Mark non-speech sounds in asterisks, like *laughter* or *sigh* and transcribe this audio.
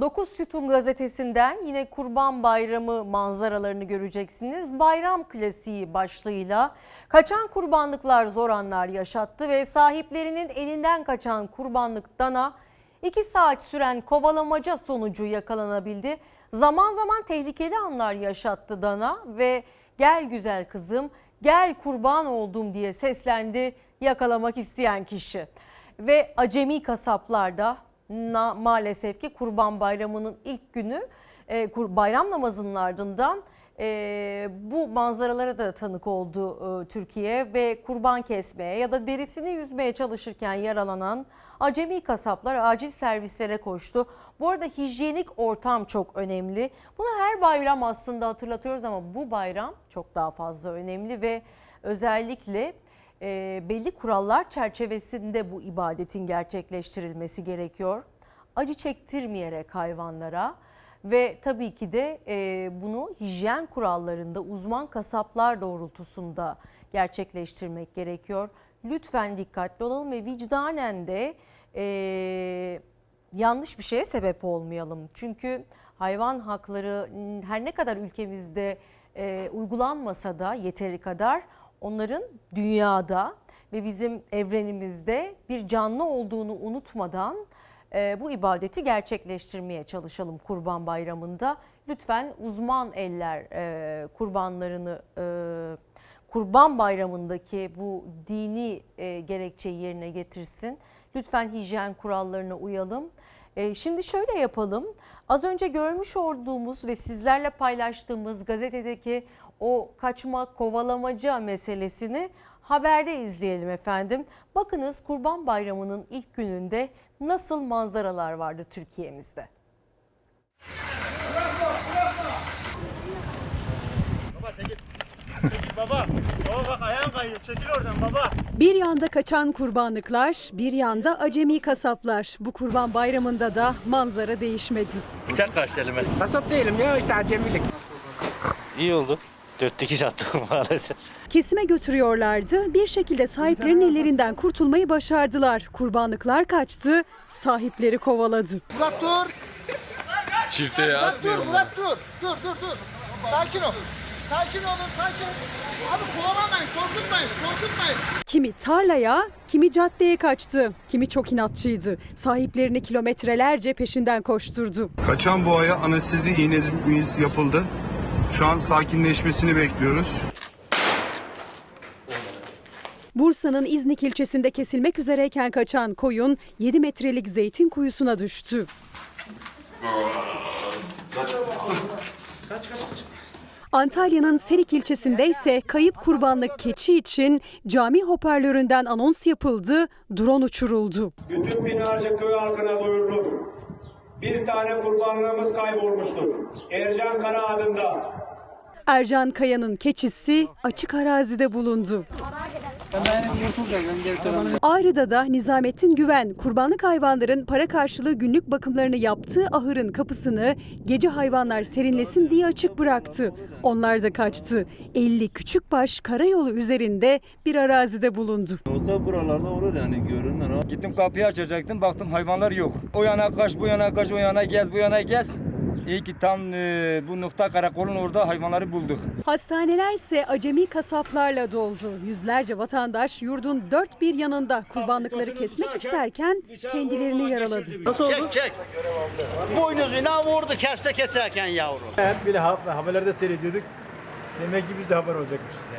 9 Sütun gazetesinden yine Kurban Bayramı manzaralarını göreceksiniz. Bayram klasiği başlığıyla kaçan kurbanlıklar zor anlar yaşattı ve sahiplerinin elinden kaçan kurbanlık dana 2 saat süren kovalamaca sonucu yakalanabildi. Zaman zaman tehlikeli anlar yaşattı dana ve gel güzel kızım gel kurban oldum diye seslendi yakalamak isteyen kişi. Ve acemi kasaplarda na, maalesef ki Kurban Bayramı'nın ilk günü e, kur- bayram namazının ardından e, bu manzaralara da tanık oldu e, Türkiye ve kurban kesmeye ya da derisini yüzmeye çalışırken yaralanan acemi kasaplar acil servislere koştu. Bu arada hijyenik ortam çok önemli. Bunu her bayram aslında hatırlatıyoruz ama bu bayram çok daha fazla önemli ve özellikle e, belli kurallar çerçevesinde bu ibadetin gerçekleştirilmesi gerekiyor. Acı çektirmeyerek hayvanlara ve tabii ki de e, bunu hijyen kurallarında uzman kasaplar doğrultusunda gerçekleştirmek gerekiyor. Lütfen dikkatli olalım ve vicdanen de e, yanlış bir şeye sebep olmayalım. Çünkü hayvan hakları her ne kadar ülkemizde e, uygulanmasa da yeteri kadar onların dünyada ve bizim evrenimizde bir canlı olduğunu unutmadan e, bu ibadeti gerçekleştirmeye çalışalım Kurban Bayramı'nda. Lütfen uzman eller e, kurbanlarını e, Kurban Bayramı'ndaki bu dini e, gerekçeyi yerine getirsin. Lütfen hijyen kurallarına uyalım. E, şimdi şöyle yapalım. Az önce görmüş olduğumuz ve sizlerle paylaştığımız gazetedeki o kaçma kovalamaca meselesini haberde izleyelim efendim. Bakınız Kurban Bayramı'nın ilk gününde nasıl manzaralar vardı Türkiye'mizde. Baba çekil. Çekil baba. Baba kayıyor. Çekil oradan baba. Bir yanda kaçan kurbanlıklar, bir yanda acemi kasaplar. Bu kurban bayramında da manzara değişmedi. Bıçak kaçtı elime. Kasap değilim ya işte acemilik. İyi oldu. Dört dikiş attık *laughs* maalesef. Kesime götürüyorlardı. Bir şekilde sahiplerinin ellerinden kurtulmayı başardılar. Kurbanlıklar kaçtı, sahipleri kovaladı. Murat dur. Çifteye atmıyorum. dur. Murat dur. Dur dur dur. Sakin ol. Sakin olun sakin. Abi kullanmayın. Korkutmayın. Korkutmayın. Kimi tarlaya, kimi caddeye kaçtı. Kimi çok inatçıydı. Sahiplerini kilometrelerce peşinden koşturdu. Kaçan boğaya anestezi iğnesi yapıldı. Şu an sakinleşmesini bekliyoruz. Bursa'nın İznik ilçesinde kesilmek üzereyken kaçan koyun 7 metrelik zeytin kuyusuna düştü. Antalya'nın Serik ilçesinde ise kayıp kurbanlık keçi için cami hoparlöründen anons yapıldı, drone uçuruldu. Bütün binlerce köy halkına duyurulur. Bir tane kurbanlığımız kaybolmuştur. Ercan Kara adında. Ercan Kaya'nın keçisi açık arazide bulundu. Ağrı'da da Nizamettin Güven kurbanlık hayvanların para karşılığı günlük bakımlarını yaptığı ahırın kapısını gece hayvanlar serinlesin diye açık bıraktı. Onlar da kaçtı. 50 küçükbaş karayolu üzerinde bir arazide bulundu. Olsa buralarda olur yani görünür. Gittim kapıyı açacaktım baktım hayvanlar yok. O yana kaç bu yana kaç o yana gez bu yana gez. İyi ki tam e, bu nokta karakolun orada hayvanları bulduk. Hastaneler ise acemi kasaplarla doldu. Yüzlerce vatandaş yurdun dört bir yanında kurbanlıkları kesmek isterken kendilerini yaraladı. Çek çek. Boynuzuna vurdu kesse keserken yavrum. Hep bile ha- haberlerde seyrediyorduk. Demek ki biz de haber olacakmışız yani.